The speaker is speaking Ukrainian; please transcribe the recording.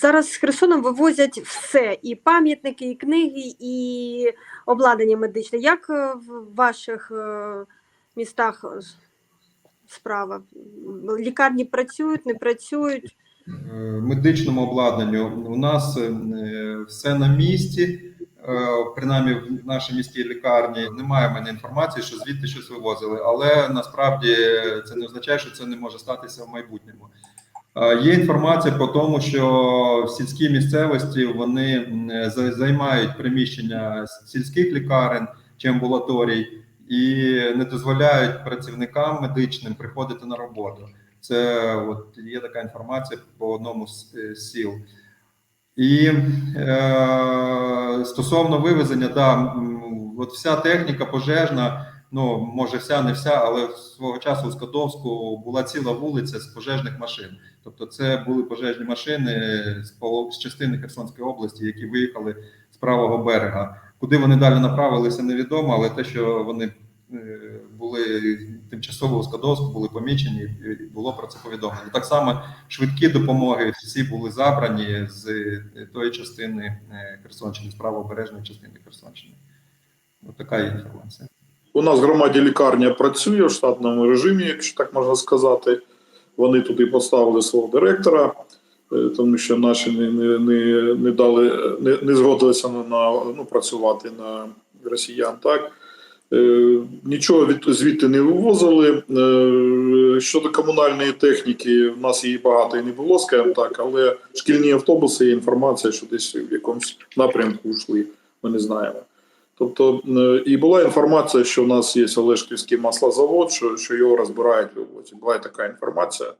Зараз з Херсоном вивозять все: і пам'ятники, і книги, і обладнання медичне. Як е, в ваших е, містах е, справа? Лікарні працюють, не працюють? Медичному обладнанню у нас все на місці. Принаймні в нашій міській лікарні немає в мене інформації, що звідти щось вивозили, але насправді це не означає, що це не може статися в майбутньому. Є інформація по тому, що в сільській місцевості вони займають приміщення сільських лікарень чи амбулаторій і не дозволяють працівникам медичним приходити на роботу. Це от є така інформація по одному з е, сіл. І е, стосовно вивезення, да, от вся техніка пожежна, ну може вся, не вся, але свого часу у Скадовську була ціла вулиця з пожежних машин. Тобто, це були пожежні машини з, частини Херсонської області, які виїхали з правого берега. Куди вони далі направилися, невідомо, але те, що вони е, були тимчасово у Скадовську, були помічені, і було про це повідомлено. Так само швидкі допомоги всі були забрані з е, тої частини е, Херсонщини, з правобережної частини Херсонщини. Ось така є інформація. У нас громаді лікарня працює в штатному режимі, якщо так можна сказати. Вони туди поставили свого директора, е, тому що наші не, не, не, не дали, не, не згодилися на, на ну, працювати на росіян. Так Е, нічого від звідти не вивозили. Е, щодо комунальної техніки, в нас її багато і не було, скажімо так, але шкільні автобуси є інформація, що десь в якомусь напрямку йшли. Ми не знаємо. Тобто, е, і була інформація, що в нас є Олешківський маслозавод, що, що його розбирають. Була така інформація.